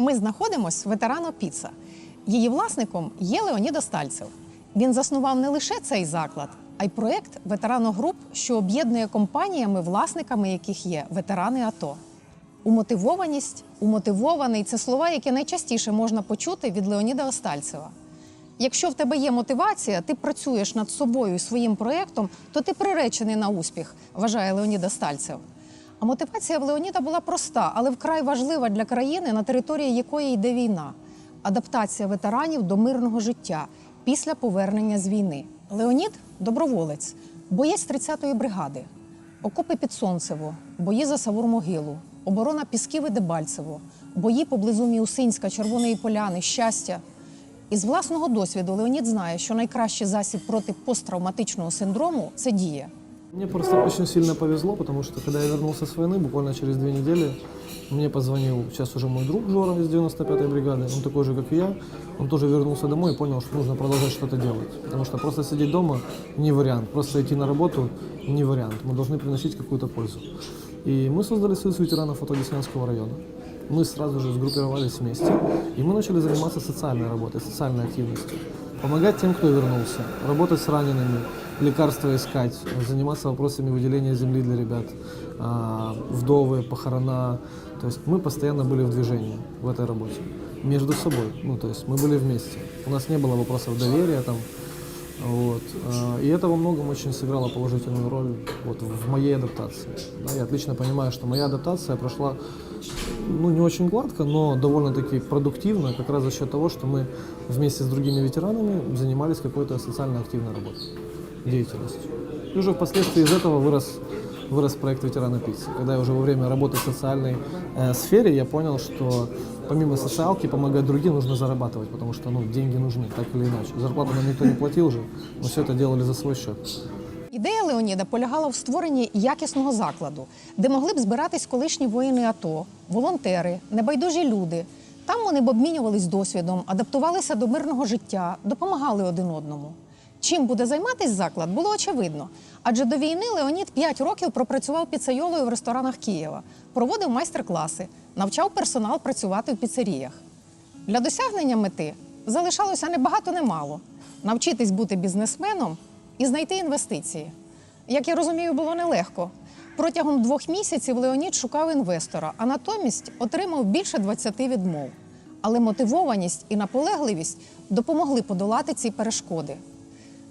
Ми знаходимось в ветерано Піца. Її власником є Леонід Остальцев. Він заснував не лише цей заклад, а й проект ветерано груп, що об'єднує компаніями, власниками яких є ветерани АТО. Умотивованість, умотивований це слова, які найчастіше можна почути від Леоніда Остальцева. Якщо в тебе є мотивація, ти працюєш над собою і своїм проєктом, то ти приречений на успіх, вважає Леонід Остальцев. А мотивація в Леоніда була проста, але вкрай важлива для країни, на території якої йде війна адаптація ветеранів до мирного життя після повернення з війни. Леонід доброволець, боєць 30-ї бригади, окопи під Сонцево, бої за Савур-Могилу, оборона Пісків і Дебальцево, бої поблизу Міусинська, Червоної Поляни, щастя. Із власного досвіду Леонід знає, що найкращий засіб проти посттравматичного синдрому це дія. Мне просто очень сильно повезло, потому что когда я вернулся с войны, буквально через две недели, мне позвонил сейчас уже мой друг Жора из 95-й бригады, он такой же, как и я, он тоже вернулся домой и понял, что нужно продолжать что-то делать, потому что просто сидеть дома не вариант, просто идти на работу не вариант, мы должны приносить какую-то пользу. И мы создали Союз ветеранов Фотодеснянского района. Мы сразу же сгруппировались вместе, и мы начали заниматься социальной работой, социальной активностью. Помогать тем, кто вернулся, работать с ранеными, лекарства искать, заниматься вопросами выделения земли для ребят, а, вдовы, похорона. То есть мы постоянно были в движении в этой работе. Между собой. Ну, то есть мы были вместе. У нас не было вопросов доверия там. Вот. а, И это во многом очень сыграло положительную роль вот, в моей адаптации. Да, я отлично понимаю, что моя адаптация прошла ну, не очень гладко, но довольно-таки продуктивно, как раз за счет того, что мы вместе с другими ветеранами занимались какой-то социально активной работой, деятельностью. И уже впоследствии из этого вырос, вырос проект «Ветераны пиццы». Когда я уже во время работы в социальной э, сфере, я понял, что помимо социалки помогать другим нужно зарабатывать, потому что ну, деньги нужны, так или иначе. Зарплату нам никто не платил же, мы все это делали за свой счет. Ідея Леоніда полягала в створенні якісного закладу, де могли б збиратись колишні воїни АТО, волонтери, небайдужі люди. Там вони б обмінювались досвідом, адаптувалися до мирного життя, допомагали один одному. Чим буде займатись заклад, було очевидно. Адже до війни Леонід 5 років пропрацював піцейолою в ресторанах Києва, проводив майстер-класи, навчав персонал працювати в піцеріях. Для досягнення мети залишалося не багато, не навчитись бути бізнесменом і знайти інвестиції. Як я розумію, було нелегко. Протягом двох місяців Леонід шукав інвестора, а натомість отримав більше 20 відмов. Але мотивованість і наполегливість допомогли подолати ці перешкоди.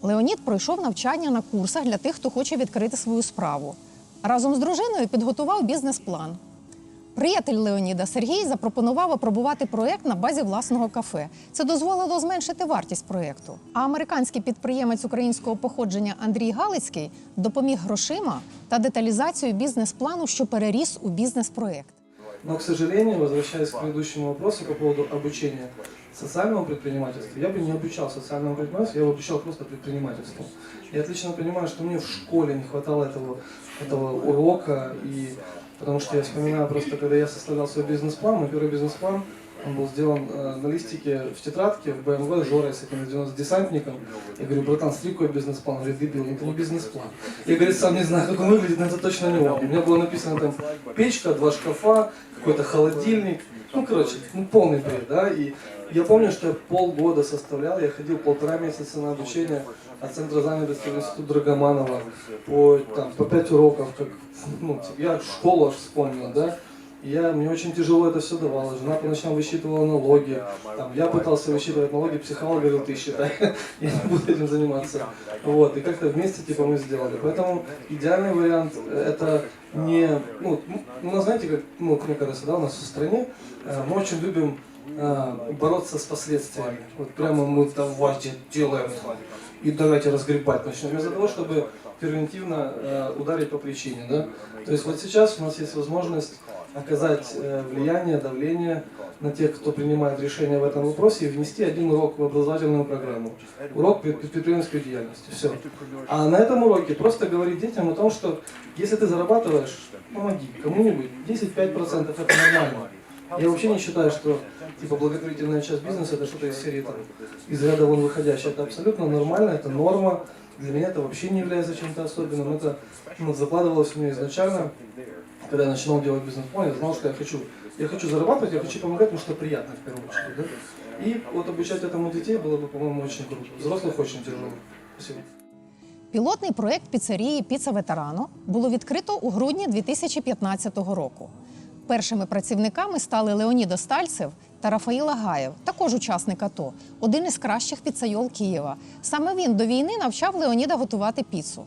Леонід пройшов навчання на курсах для тих, хто хоче відкрити свою справу. Разом з дружиною підготував бізнес-план. Приятель Леоніда Сергій запропонував опробувати проєкт на базі власного кафе. Це дозволило зменшити вартість проєкту. А американський підприємець українського походження Андрій Галицький допоміг грошима та деталізацією бізнес-плану, що переріс у бізнес-проєкт. Но, к сожалению, возвращаясь к предыдущему вопросу по поводу обучения социальному предпринимательству, я бы не обучал социальному предпринимательству, я бы обучал просто предпринимательству. Я отлично понимаю, что мне в школе не хватало этого, этого урока, и потому что я вспоминаю просто, когда я составлял свой бизнес-план, мой первый бизнес-план, он был сделан э, на листике в тетрадке в БМВ с Жорой, с этим с десантником. Я говорю, братан, смотри, какой бизнес-план. Он говорит, дебил, не бизнес-план. Я, говорит, сам не знаю, как он выглядит, но это точно не он. У меня было написано там печка, два шкафа, какой-то холодильник. Ну, короче, ну, полный бред, да. И я помню, что я полгода составлял, я ходил полтора месяца на обучение от Центра занятости в Институт Драгоманова по, там, по пять уроков, как, ну, типа, я школу аж вспомнил, да. Я, мне очень тяжело это все давалось. Жена по ночам высчитывала налоги. Там, я пытался высчитывать налоги, психолог говорил, ты считай, я не буду этим заниматься. Вот, и как-то вместе типа мы сделали. Поэтому идеальный вариант это не, ну, ну, у нас, знаете, как, ну, мне кажется, да, у нас в стране, э, мы очень любим э, бороться с последствиями. Вот прямо мы давайте делаем и давайте разгребать начнем. Вместо того, чтобы превентивно э, ударить по причине. Да? То есть вот сейчас у нас есть возможность оказать э, влияние, давление на тех, кто принимает решения в этом вопросе, и внести один урок в образовательную программу. Урок пред- предпринимательской деятельности. Все. А на этом уроке просто говорить детям о том, что если ты зарабатываешь, помоги кому-нибудь. 10-5% это нормально. Я вообще не считаю, что типа благотворительная часть бизнеса это что-то из серии там, из ряда вон выходящее. Это абсолютно нормально, это норма. Для меня это вообще не является чем-то особенным. Это ну, закладывалось у меня изначально, когда я начинал делать бизнес-план, я знал, что я хочу. Я хочу зарабатывать, я хочу помогать, потому что приятно в первую очередь. Да? И вот обучать этому детей было бы, по-моему, очень круто. Взрослых очень тяжело. Спасибо. Пілотний проєкт піцерії Піца Ветерано було відкрито у грудні 2015 року. Першими працівниками стали Леонід Остальцев та Рафаїл Агаєв, також учасник АТО, один із кращих піцайол Києва. Саме він до війни навчав Леоніда готувати піцу.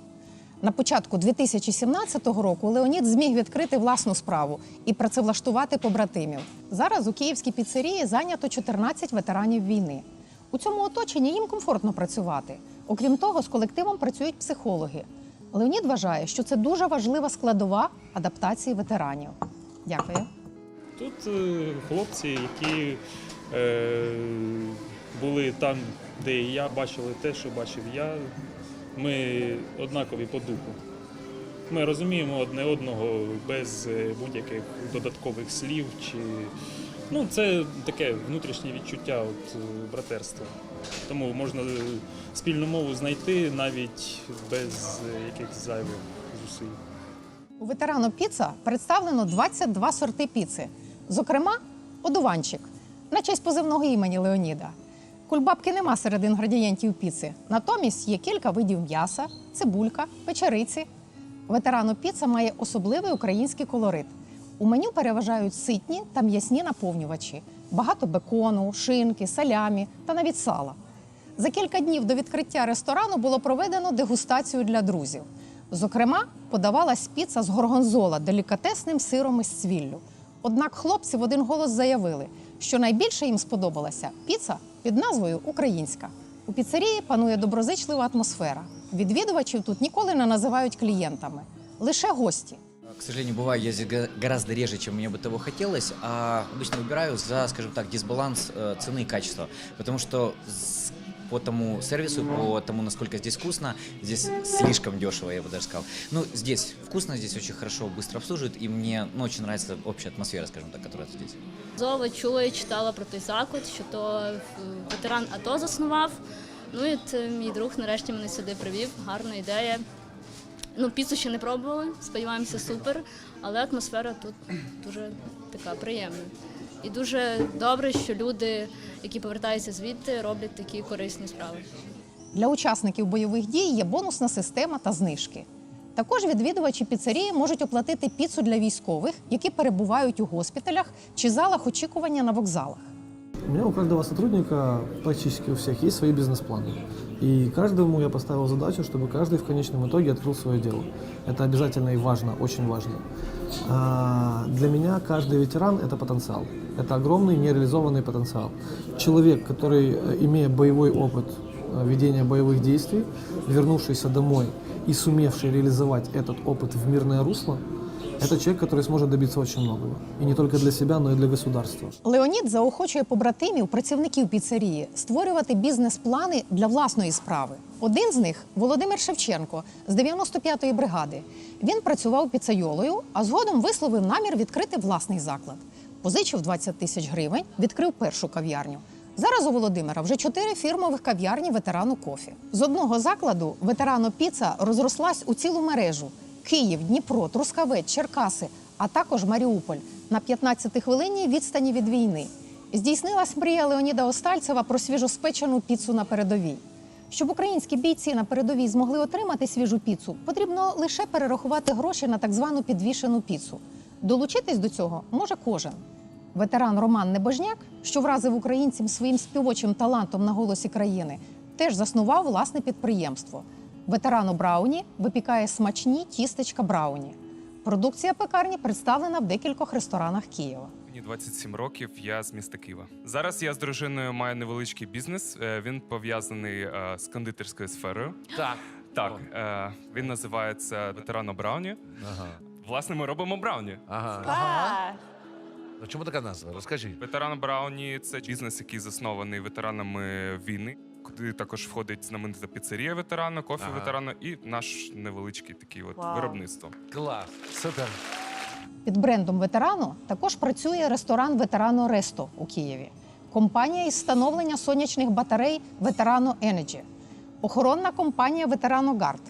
На початку 2017 року Леонід зміг відкрити власну справу і працевлаштувати побратимів. Зараз у київській піцерії зайнято 14 ветеранів війни. У цьому оточенні їм комфортно працювати. Окрім того, з колективом працюють психологи. Леонід вважає, що це дуже важлива складова адаптації ветеранів. Дякую. Тут е, хлопці, які е, були там, де і я, бачили те, що бачив я. Ми однакові по духу. Ми розуміємо одне одного без е, будь-яких додаткових слів. Чи... Ну, це таке внутрішнє відчуття от, братерства. Тому можна спільну мову знайти навіть без якихось зайвих зусиль. У ветерану піца представлено 22 сорти піци. Зокрема, одуванчик на честь позивного імені Леоніда. Кульбабки нема серед інгредієнтів піци. Натомість є кілька видів м'яса, цибулька, печериці. Ветерану піца має особливий український колорит. У меню переважають ситні та м'ясні наповнювачі, багато бекону, шинки, салямі та навіть сала. За кілька днів до відкриття ресторану було проведено дегустацію для друзів. Зокрема, подавалась піца з горгонзола делікатесним сиром із цвіллю. Однак хлопці в один голос заявили, що найбільше їм сподобалася піца під назвою Українська. У піцерії панує доброзичлива атмосфера. Відвідувачів тут ніколи не називають клієнтами, лише гості. К сожалению, бываю я здесь га- гораздо реже, чем мне бы того хотелось, а обычно выбираю за, скажем так, дисбаланс э, цены и качества. Потому что с- по тому сервису, по тому, насколько здесь вкусно, здесь слишком дешево, я бы даже сказал. Ну, здесь вкусно, здесь очень хорошо, быстро обслуживают, и мне ну, очень нравится общая атмосфера, скажем так, которая здесь. Зова чула і читала про той заклад, що то е, ветеран АТО заснував. Ну і от, мій друг нарешті мене сюди привів. Гарна ідея. Ну, піцу ще не пробували, сподіваємося, супер. Але атмосфера тут дуже така приємна. І дуже добре, що люди, які повертаються звідти, роблять такі корисні справи. Для учасників бойових дій є бонусна система та знижки. Також відвідувачі піцерії можуть оплатити піцу для військових, які перебувають у госпіталях чи залах очікування на вокзалах. У меня у каждого сотрудника, практически у всех, есть свои бизнес-планы. И каждому я поставил задачу, чтобы каждый в конечном итоге открыл свое дело. Это обязательно и важно, очень важно. А, Для меня каждый ветеран – это потенциал. Это огромный нереализованный потенциал. Человек, который, э, имея боевой опыт э, ведения боевых действий, вернувшийся домой и сумевший реализовать этот опыт в мирное русло, это человек, который сможет добиться очень многого. И не только для себя, но и для государства. Леонід заохочує побратимів, працівників піцерії, створювати бізнес-плани для власної справи. Один з них Володимир Шевченко з 95-ї бригади. Він працював піцайолою, а згодом висловив намір відкрити власний заклад. Позичив 20 тисяч гривень, відкрив першу кав'ярню. Зараз у Володимира вже чотири фірмових кав'ярні ветерану кофі. З одного закладу ветерану піца розрослась у цілу мережу: Київ, Дніпро, Трускавець, Черкаси, а також Маріуполь на 15 хвилинній відстані від війни. Здійснилась мрія Леоніда Остальцева про свіжоспечену піцу на передовій. Щоб українські бійці на передовій змогли отримати свіжу піцу, потрібно лише перерахувати гроші на так звану підвішену піцу. Долучитись до цього може кожен. Ветеран Роман Небожняк, що вразив українцям своїм співочим талантом на голосі країни, теж заснував власне підприємство. Ветерану Брауні випікає смачні тістечка Брауні. Продукція пекарні представлена в декількох ресторанах Києва. Мені 27 років, я з міста Києва. Зараз я з дружиною маю невеличкий бізнес. е, Він пов'язаний е, з кондитерською сферою. Так. Так, е, він називається Ветерано Брауні. Ага. Власне, ми робимо брауні. Ага. Ну, чому така назва? Розкажіть. Ветерано Брауні це бізнес, який заснований ветеранами війни. Куди також входить знаменита піцерія ветерана, кофе Ага. ветерана і наш невеличкий такий от виробництво. Клас. Супер. Під брендом ветерану також працює ресторан Ветерано Ресто у Києві. Компанія із встановлення сонячних батарей Ветерано Енеджі. Охоронна компанія Ветераногард.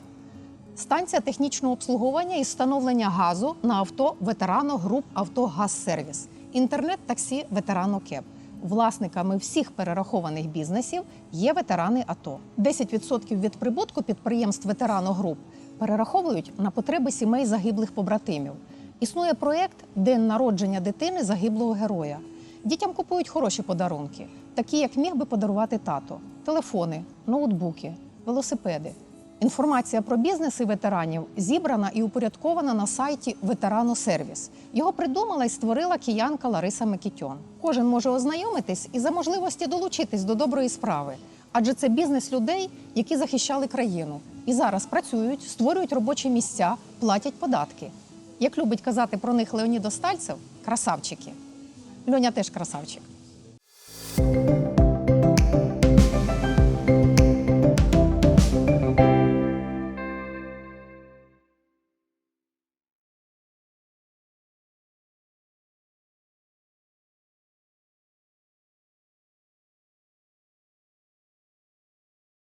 Станція технічного обслуговування і встановлення газу на авто Ветерано Груп Автогазсервіс. Інтернет-таксі Ветерано Кеп. Власниками всіх перерахованих бізнесів є ветерани АТО. 10% від прибутку підприємств Ветерано Груп перераховують на потреби сімей загиблих побратимів. Існує проєкт День народження дитини загиблого героя. Дітям купують хороші подарунки, такі як міг би подарувати тато: телефони, ноутбуки, велосипеди. Інформація про бізнеси ветеранів зібрана і упорядкована на сайті Ветерано Сервіс. Його придумала і створила киянка Лариса Микітьон. Кожен може ознайомитись і за можливості долучитись до доброї справи, адже це бізнес людей, які захищали країну і зараз працюють, створюють робочі місця, платять податки. Як любить казати про них Леонід Остальцев, красавчики. Льоня теж красавчик.